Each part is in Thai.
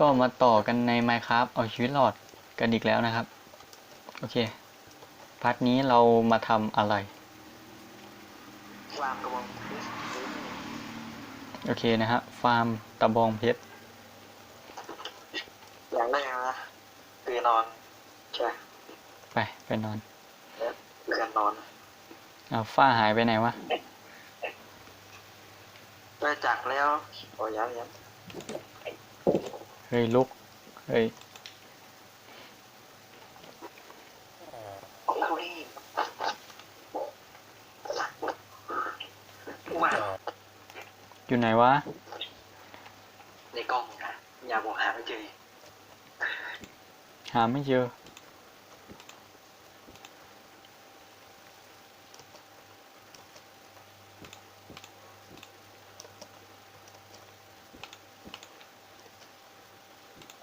ก็มาต่อกันใน Minecraft เอาชีวิตรอดกันอีกแล้วนะครับ โอเค พาร์ทนี้เรามาทำอะไรวางกระบองเพชรโอเคนะฮะ ฟาร์มตะบองเพชรอย่างแรกนะคือนอน ใช่ไป ไปนอนเรือนนอนเอาฝ้าหายไปไหนวะ ได้จักแล้วโอ้ยังยัง เฮ้ยลุก เฮ้ยโอ้ยมาอยู่ไหนวะ ในกล้องนะอย่าบอกหาไม่เจอ หาไม่เจอ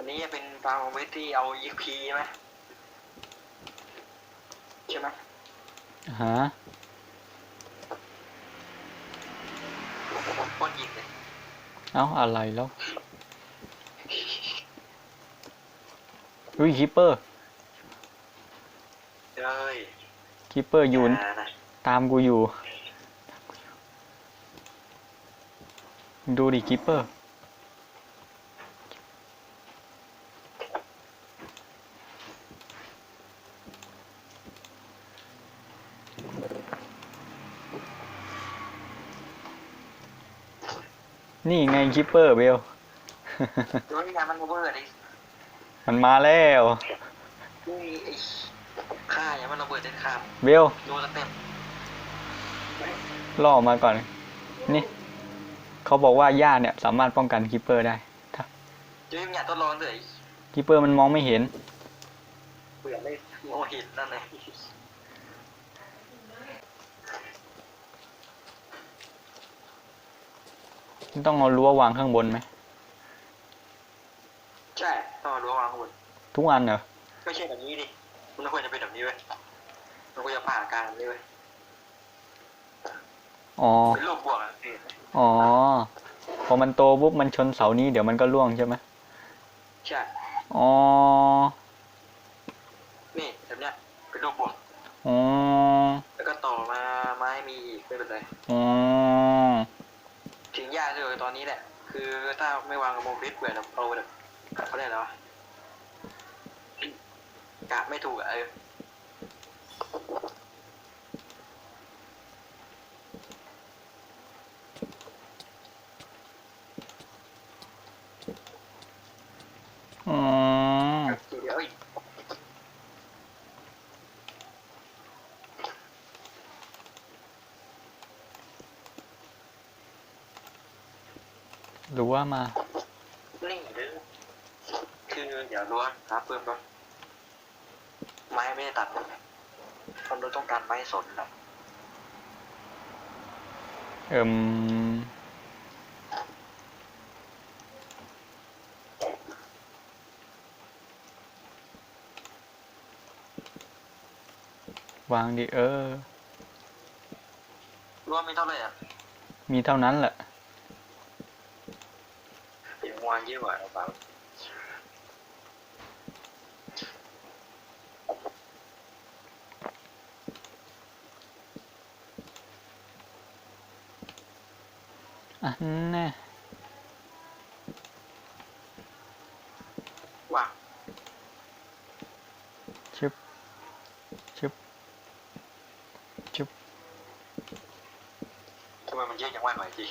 อันนี้เป็นฟาร์มของเวทที่เอา EP ใช่ไหมใช่ไหมหาป้อนยิงเลยเอ้าอะไรแล้วอุ้ยคิปเปอร์เฮ้ยคิปเปอร์อยูนานะตามกูอยู่ ดูดิคิปเปอร์ นี่ไงคิปเปอร์เบล โดนงานมันโอเวอร์ดิมันมาแล้ว นี่ไอ้ค่าอย่ามันระเบิดเด็ดขาดเบลโดนสเต็มล่อมาก่อน นี่ เขาบอกว่าหญ้าเนี่ยสามารถป้องกันคิปเปอร์ได้ถ้าจะไม่มีอยากทดลองเลยคิปเปอร์มันมองไม่เห็นเบื่อเลยโมหินนั่นเลย ต้องเอารั้ววางข้างบนไหมใช่ต้องมารู้วางข้างบนทุกอันเหรอไม่ใช่แบบนี้ดิมันควรจะเป็นแบบนี้เว้ยมันควรจะผ่านการนี้เว้ยอ๋อเป็นรูปบวกอะเห็นไหมอ๋อพอมันโตปุ๊บมันชนเสานี้เดี๋ยวมันก็ร่วงใช่ไหมใช่อ๋อนี่แบบเนี้ยเป็นรูปบวกอ๋อแล้วก็ต่อมาไม้มีอีกไม่เป็นไรอ๋อ ถึงยากเลยต อนนี้แหละ คือถ้าไม่วางกระโปรงเพชรเบื่อแบบเอาแบบเขาเรียกอะไรวะกะไม่ถูกอะเอออ เดี๋ยวเอ้ย รั้วมา นี่เด้อคือเดี๋ยวรู้ครับเพิ่มก่อนไม้ไม่ได้ตัดคนเราต้องการไม้สนนะเอิมวางดิเออรวมไม่เท่าไหร่อะ มีเท่านั้นแหละ เดี๋ยววางเยอะกว่าหรือเปล่าอะแน่ว่างชึบชึบชึบทำไมมันเยอะจังวะหน่อยจี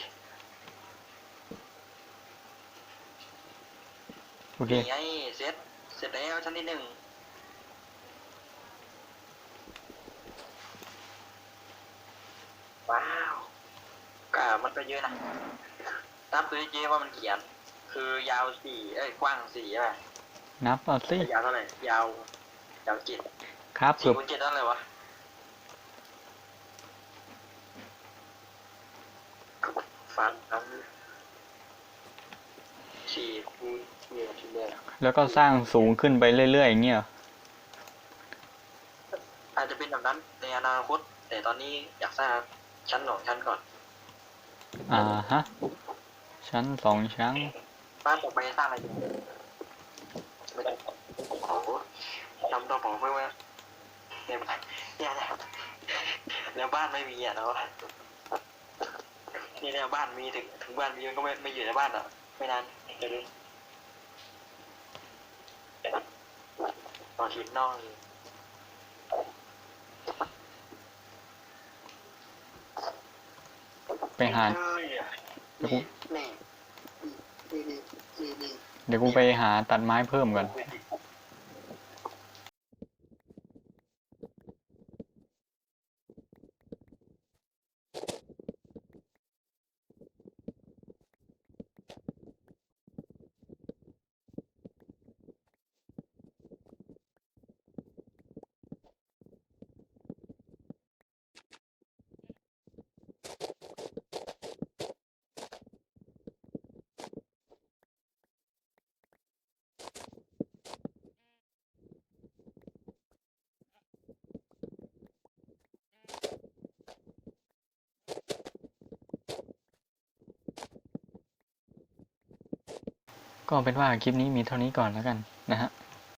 โอเค นี่ไงเสร็จเสร็จแล้วชั้นที่หนึ่งว้าวก็มันก็เยอะนะนับดูเจ๊ว่ามันเขียน คือยาวสี่เอ้ยกว้างสี่ใช่ไหมนับเอาสิยาวเท่าไหร่ยาวยาวเจ็ดครับสี่เกือบคูณเจ็ดเท่าไหร่วะฟันทั้ง สี่คูณหนึ่งจุดแปดแล้วก็สร้างสูงขึ้นไปเรื่อยๆอย่างเงี้ยอาจจะเป็นแบบนั้นในอนาคต แต่ตอนนี้อยากสร้างชั้นสองชั้นก่อน อ่าฮะ ชั้นสองชั้น บ้านผมไม่ไปสร้างอะไรไโอ้ทำตัวผมไม่ว่าเนี่ยเนี่ยแล้วบ้านไม่มีอะเนาะนี่แนวบ้านมีถึงถึงบ้านมีมันก็ไม่ไม่อยู่ในบ้านอะ ไม่นาน เป็นตอนชิ้นอกเลยไปหาเดี๋ยวกูเดี๋ยวกูไปหาตัดไม้เพิ่มก่อน ก็เป็นว่าคลิปนี้มีเท่านี้ก่อนแล้วกันนะฮะ